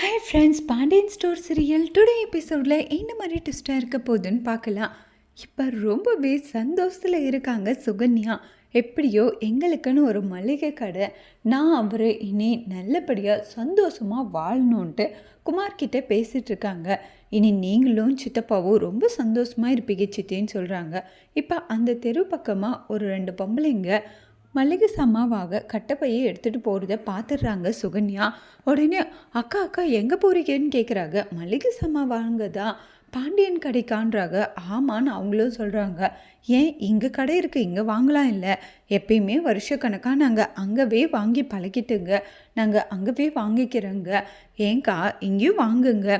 Hi friends Pandian store serial today எபிசோடில் என்ன மாதிரி ட்விஸ்ட்டாக இருக்க போகுதுன்னு பார்க்கலாம். இப்போ ரொம்பவே சந்தோஷத்தில் இருக்காங்க சுகன்யா. எப்படியோ எங்களுக்குன்னு ஒரு மளிகை கடை. நான் அவர் இனி நல்லபடியாக சந்தோஷமாக வாழணுன்ட்டு குமார்கிட்ட பேசிகிட்டு இருக்காங்க. இனி நீங்களும் சித்தப்பாவும் ரொம்ப சந்தோஷமாக இருப்பீங்க சித்தின்னு சொல்கிறாங்க இப்போ அந்த தெரு பக்கமாக ஒரு ரெண்டு பொம்பளைங்க மளிகை சம்மாவாக கட்டப்பையை எடுத்துகிட்டு போகிறத பார்த்துடுறாங்க சுகன்யா. உடனே அக்கா அக்கா எங்கே போகிறீங்கன்னு கேட்குறாங்க மளிகை சாமான் தான் பாண்டியன் கடைக்கான்றாங்க ஆமான்னு அவங்களும் சொல்கிறாங்க ஏன்? இங்கே கடை இருக்குது இங்கே வாங்கலாம் இல்லை. எப்பயுமே வருஷக்கணக்காக நாங்கள் அங்கவே வாங்கி பழகிட்டுங்க. நாங்கள் அங்கவே வாங்கிக்கிறோங்க. ஏங்க்கா இங்கேயும் வாங்குங்க.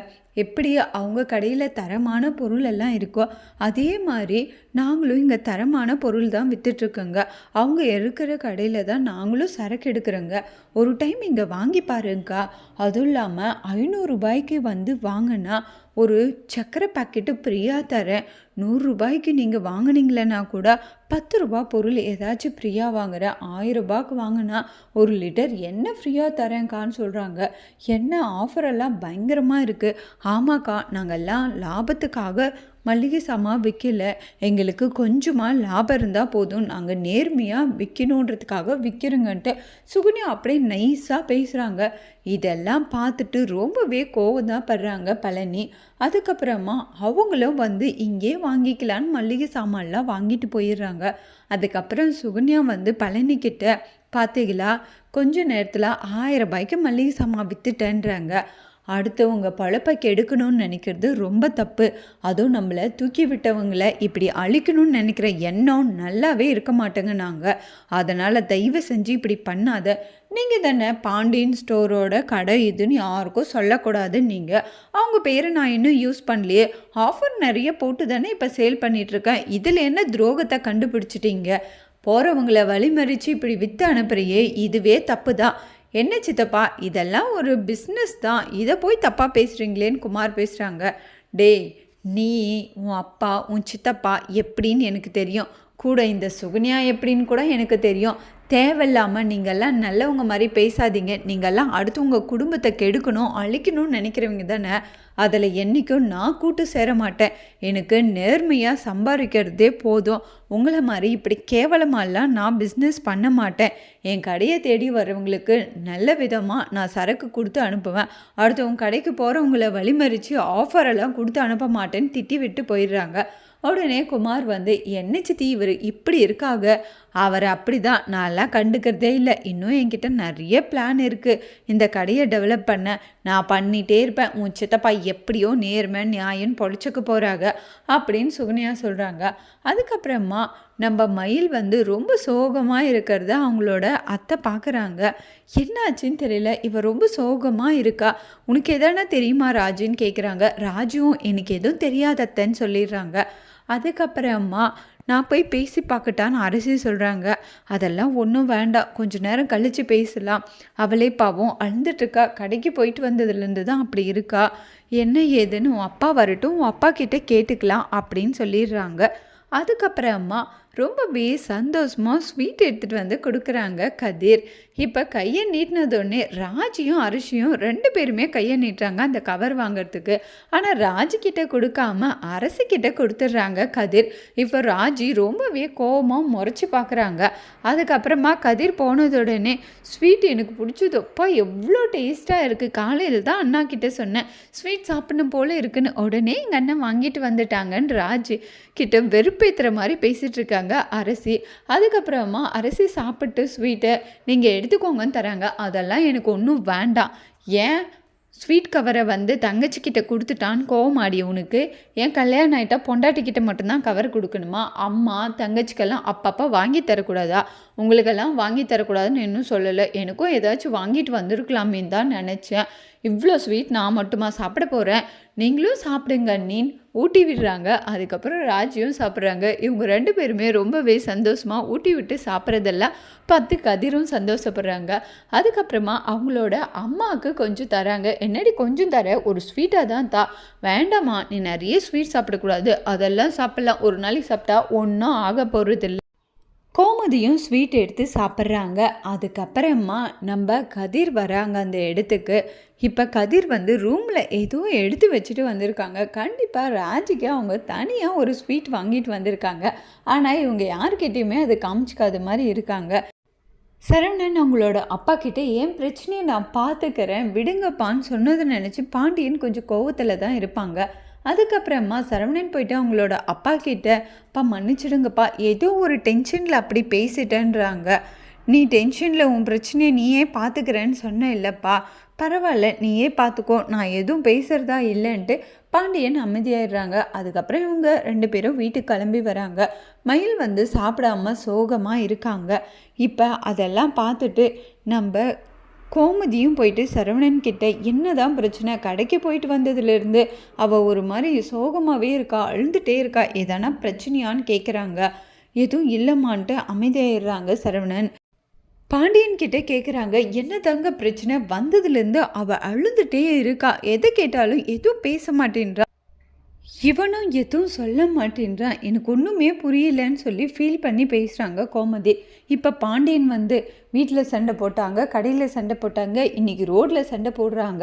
எப்படி அவங்க கடையில் தரமான பொருள் எல்லாம் இருக்கோ அதே மாதிரி நாங்களும் இங்கே தரமான பொருள் தான் விற்றுட்ருக்கோங்க அவங்க இருக்கிற கடையில் தான் நாங்களும் சரக்கு எடுக்கிறோங்க. ஒரு டைம் இங்கே வாங்கி பாருங்கக்கா. அதுவும் இல்லாமல் ஐநூறுரூபாய்க்கு வந்து வாங்கினா ஒரு சக்கரை பாக்கெட்டு ஃப்ரீயாக தரேன். நூறுரூபாய்க்கு நீங்கள் வாங்கினீங்களன்னா கூட பத்து ரூபா பொருள் ஏதாச்சும் ஃப்ரீயாக வாங்குற ஆயிரம் ரூபாய்க்கு வாங்கினா ஒரு லிட்டர் என்ன ஃப்ரீயாக தரேன்க்கான்னு சொல்கிறாங்க என்ன ஆஃபரெல்லாம் பயங்கரமாக இருக்குது ஆமாக்கா நாங்கள்லாம் லாபத்துக்காக மளிகை சாமான் விற்கல எங்களுக்கு கொஞ்சமாக லாபம் இருந்தால் போதும். நாங்கள் நேர்மையாக விற்கணுன்றதுக்காக விற்கிறோங்கன்ட்டு சுகுனி அப்படியே நைஸாக பேசுகிறாங்க இதெல்லாம் பார்த்துட்டு ரொம்பவே கோவம் தான் படுறாங்க பழனி. அதுக்கப்புறமா அவங்களும் வந்து இங்கே வாங்கிக்கலான்னு மளிகை சாமான்லாம் வாங்கிட்டு போயிடுறாங்க. அதுக்கப்புறம் சுகன்யா வந்து பழனிக்கிட்ட பார்த்தீங்களா கொஞ்ச நேரத்தில் ஆயிரம் ரூபாய்க்கு மளிகை சாமான் விற்றுட்டேன்றாங்க அடுத்தவங்க பழப்பை கெடுக்கணும்னு நினைக்கிறது ரொம்ப தப்பு. அதுவும் நம்மளை தூக்கி விட்டவங்களை இப்படி அழிக்கணும்னு நினைக்கிற எண்ணம் நல்லாவே இருக்க மாட்டேங்க நாங்கள் அதனால் தயவு செஞ்சு இப்படி பண்ணாத. நீங்கள் தானே பாண்டியன் ஸ்டோரோட கடை இதுன்னு யாருக்கும் சொல்லக்கூடாது நீங்கள் அவங்க பேரை நான் இன்னும் யூஸ் பண்ணலையே. ஆஃபர் நிறைய போட்டு தானே இப்போ சேல் பண்ணிகிட்ருக்கேன் இதில் என்ன துரோகத்தை கண்டுபிடிச்சிட்டீங்க? போகிறவங்கள வழிமறித்து இப்படி விற்று அனுப்புகிறையே இதுவே தப்பு தான் என்ன சித்தப்பா இதெல்லாம் ஒரு பிஸ்னஸ் தான். இதை போய் தப்பாக பேசுகிறீங்களேன்னு குமார் பேசுகிறாங்க டேய் நீ உன் அப்பா உன் சித்தப்பா எப்படின்னு எனக்கு தெரியும். கூட இந்த சுகன்யா எப்படின்னு கூட எனக்கு தெரியும். தேவையில்லாமல் நீங்கள்லாம் நல்லவங்க மாதிரி பேசாதீங்க. நீங்கள்லாம் அடுத்து உங்கள் குடும்பத்தை கெடுக்கணும் அழிக்கணும்னு நினைக்கிறவங்க தானே. அதில் என்றைக்கும் நான் கூட்டு சேர மாட்டேன். எனக்கு நேர்மையாக சம்பாதிக்கிறதே போதும். உங்களை மாதிரி இப்படி கேவலமாலாம் நான் பிஸ்னஸ் பண்ண மாட்டேன். என் கடையை தேடி வரவங்களுக்கு நல்ல விதமாக நான் சரக்கு கொடுத்து அனுப்புவேன். அடுத்தவங்க கடைக்கு போகிறவங்கள வழிமறித்து ஆஃபரெல்லாம் கொடுத்து அனுப்ப மாட்டேன்னு திட்டி விட்டு போயிடுறாங்க. உடனே குமார் வந்து என்ன சித்தி இவர் இப்படி இருக்காங்க அவர் அப்படி தான் நான்லாம் கண்டுக்கிறதே இல்லை. இன்னும் என்கிட்ட நிறைய பிளான் இருக்குது இந்த கடையை டெவலப் பண்ண. நான் பண்ணிகிட்டே இருப்பேன். உன் சித்தப்பா எப்படியோ நேர்மை நியாயம் பொழைச்சிக்க போகிறாங்க அப்படின்னு சுகன்யா சொல்கிறாங்க அதுக்கப்புறமா நம்ம மயில் வந்து ரொம்ப சோகமாக இருக்கிறத அவங்களோட அத்தை பார்க்குறாங்க என்னாச்சுன்னு தெரியல. இவ ரொம்ப சோகமாக இருக்கா? உனக்கு எதனா தெரியுமா ராஜுன்னு கேட்குறாங்க ராஜுவும் எனக்கு எதுவும் தெரியாதத்தன்னு சொல்லிடுறாங்க. அதுக்கப்புறமா நான் போய் பேசி பார்க்கட்டான்னு அரசி சொல்கிறாங்க அதெல்லாம் ஒன்றும் வேண்டாம். கொஞ்ச நேரம் கழித்து பேசலாம். அவளே பாவம் அழுந்துட்டுருக்கா கடைக்கு போயிட்டு வந்ததுலேருந்து தான் அப்படி இருக்கா. என்ன ஏதுன்னு உன் அப்பா வரட்டும். உன் அப்பா கிட்டே கேட்டுக்கலாம் அப்படின்னு சொல்லிடுறாங்க. அதுக்கப்புறமா ரொம்பவே சந்தோஷமாக ஸ்வீட் எடுத்துகிட்டு வந்து கொடுக்குறாங்க கதிர். இப்போ கையை நீட்டினதோடனே ராஜியும் அரிசியும் ரெண்டு பேருமே கையை நீட்டுறாங்க அந்த கவர் வாங்கிறதுக்கு. ஆனால் ராஜிக்கிட்ட கொடுக்காம அரசிக்கிட்ட கொடுத்துட்றாங்க கதிர். இப்போ ராஜி ரொம்பவே கோபமாக முறைச்சி பார்க்குறாங்க அதுக்கப்புறமா கதிர் போனதுடனே ஸ்வீட் எனக்கு பிடிச்சதப்பா எவ்வளோ டேஸ்ட்டாக இருக்குது காலையில் தான் அண்ணா கிட்ட சொன்னேன். ஸ்வீட் சாப்பிடணும் போல் இருக்குன்னு. உடனே எங்கள் அண்ணன் வாங்கிட்டு வந்துட்டாங்கன்னு ராஜி கிட்ட வெறுப்பேற்றுற மாதிரி பேசிகிட்டு இருக்காங்க. அரிசி. அதுக்கப்புறமா அரிசி சாப்பிட்டு ஸ்வீட்டை நீங்கள் எடுத்துக்கோங்கன்னு தராங்க. அதெல்லாம் எனக்கு ஒன்றும் வேண்டாம். ஏன்? ஸ்வீட் கவரை வந்து தங்கச்சிக்கிட்ட கொடுத்துட்டான்னு கோவமாடி உனக்கு? என் கல்யாணம் ஆகிட்டா பொண்டாட்டிக்கிட்ட மட்டும்தான் கவர் கொடுக்கணுமா? அம்மா தங்கச்சிக்கெல்லாம் அப்பப்போ வாங்கி தரக்கூடாதா? உங்களுக்கெல்லாம் வாங்கி தரக்கூடாதுன்னு இன்னும் சொல்லலை. எனக்கும் ஏதாச்சும் வாங்கிட்டு வந்திருக்கலாமேன்னு தான் நினச்சேன். இவ்வளோ ஸ்வீட் நான் மட்டுமா சாப்பிட போகிறேன் நீங்களும் சாப்பிடுங்க நீன் ஊட்டி விடுறாங்க. அதுக்கப்புறம் ராஜியும் சாப்பிட்றாங்க. இவங்க ரெண்டு பேருமே ரொம்பவே சந்தோஷமாக ஊட்டி விட்டு சாப்பிட்றதெல்லாம் பத்து கதிரும் சந்தோஷப்படுறாங்க. அதுக்கப்புறமா அவங்களோட அம்மாவுக்கு கொஞ்சம் தராங்க. என்னடி கொஞ்சம் தர? ஒரு ஸ்வீட்டாக தான் தா. வேண்டாமா நீ நிறைய ஸ்வீட் சாப்பிடக்கூடாது. அதெல்லாம் சாப்பிட்லாம். ஒரு நாளைக்கு சாப்பிட்டா ஒன்றும் ஆக போகிறதில்ல கோமதியும் ஸ்வீட் எடுத்து சாப்பிட்றாங்க. அதுக்கப்புறமா நம்ம கதிர் வராங்க அந்த இடத்துக்கு. இப்போ கதிர் வந்து ரூமில் ஏதோ எடுத்து வச்சுட்டு வந்திருக்காங்க. கண்டிப்பாக ராஜிக்கு அவங்க தனியாக ஒரு ஸ்வீட் வாங்கிட்டு வந்திருக்காங்க. ஆனால் இவங்க யாருக்கிட்டேயுமே அது காமிச்சிக்காத மாதிரி இருக்காங்க. சரவணன் அவங்களோட அப்பா கிட்டே என் பிரச்சனையை நான் பார்த்துக்கிறேன் விடுங்கப்பான்னு சொன்னதை நினச்சி பாண்டியன் கொஞ்சம் கோவத்தில் தான் இருப்பாங்க. அதுக்கப்புறமா சரவணன் போயிட்டு அவங்களோட அப்பா கிட்ட அப்பா மன்னிச்சிடுங்கப்பா. ஏதோ ஒரு டென்ஷனில் அப்படி பேசிட்டேன்றாங்க. நீ டென்ஷனில் உன் பிரச்சனையை நீயே பார்த்துக்கிறேன்னு சொன்ன இல்லைப்பா. பரவாயில்ல நீயே பார்த்துக்கோ நான் எதுவும் பேசுகிறதா இல்லைன்ட்டு பாண்டியன் அமைதியாயிடுறாங்க. அதுக்கப்புறம் இவங்க ரெண்டு பேரும் வீட்டுக்கு கிளம்பி வராங்க. மயில் வந்து சாப்பிடாம சோகமாக இருக்காங்க. இப்போ அதெல்லாம் பார்த்துட்டு நம்ம கோமதியும் போயிட்டு சரவணன் கிட்ட என்னதான் பிரச்சனை? கடைக்கு போயிட்டு வந்ததுலேருந்து அவள் ஒரு மாதிரி சோகமாகவே இருக்கா அழுந்துகிட்டே இருக்கா எதனா பிரச்சனையான்னு கேட்குறாங்க எதுவும் இல்லைம்மான்ட்டு அமைதியாயிடுறாங்க சரவணன். பாண்டியன் கிட்ட கேட்குறாங்க என்ன தங்க பிரச்சனை? வந்ததுலேருந்து அவள் அழுந்துட்டே இருக்கா எதை கேட்டாலும் எதுவும் பேச மாட்டேன்றா இவனும் எதுவும் சொல்ல மாட்டேன்றான். எனக்கு ஒன்றுமே புரியலன்னு சொல்லி ஃபீல் பண்ணி பேசுகிறாங்க கோமதி. இப்போ பாண்டியன் வந்து வீட்டில் சண்டை போட்டாங்க கடையில் சண்டை போட்டாங்க இன்றைக்கி ரோட்டில் சண்டை போடுறாங்க.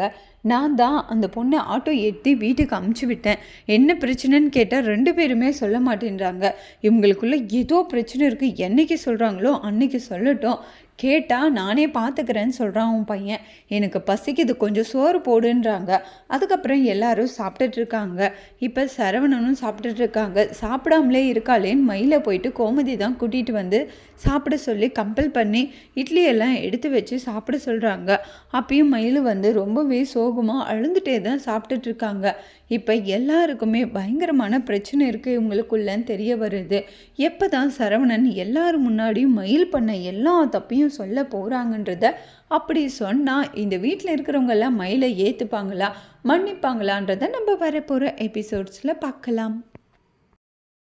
நான் தான் அந்த பொண்ணை ஆட்டோ ஏற்றி வீட்டுக்கு அமுச்சு விட்டேன். என்ன பிரச்சனைன்னு கேட்டால் ரெண்டு பேருமே சொல்ல மாட்டேன்றாங்க. இவங்களுக்குள்ள ஏதோ பிரச்சனை இருக்குது என்னைக்கு சொல்கிறாங்களோ அன்னைக்கு சொல்லட்டும். கேட்டால் நானே பார்த்துக்கிறேன்னு சொல்கிறான் உன் பையன். எனக்கு பசிக்குது கொஞ்சம் சோறு போடுன்றாங்க. அதுக்கப்புறம் எல்லாரும் சாப்பிட்டுட்டு இருக்காங்க. இப்போ சரவணனும் சாப்பிட்டுட்டு இருக்காங்க. சாப்பிடாமலே இருக்காளேன்னு மயில போயிட்டு கோமதி தான் கூட்டிகிட்டு வந்து சாப்பிட சொல்லி கம்பல் பண்ணி இட்லியெல்லாம் எடுத்து வச்சு சாப்பிட சொல்கிறாங்க அப்பயும் மயில் வந்து ரொம்பவே சோகமாக அழுந்துட்டே தான் சாப்பிட்டுட்டு இருக்காங்க. இப்போ எல்லாருக்குமே பயங்கரமான பிரச்சனை இருக்குது இவங்களுக்குள்ளன்னு தெரிய வருது. எப்போ தான் சரவணன் எல்லாரும் முன்னாடியும் மயில் பண்ண எல்லா தப்பையும் சொல்ல போகிறாங்கன்றத அப்படி சொன்னால் இந்த வீட்டில் இருக்கிறவங்கெல்லாம் மயிலை ஏற்றுப்பாங்களா மன்னிப்பாங்களான்றதை நம்ம வரப்போகிற எபிசோட்ஸில் பார்க்கலாம்.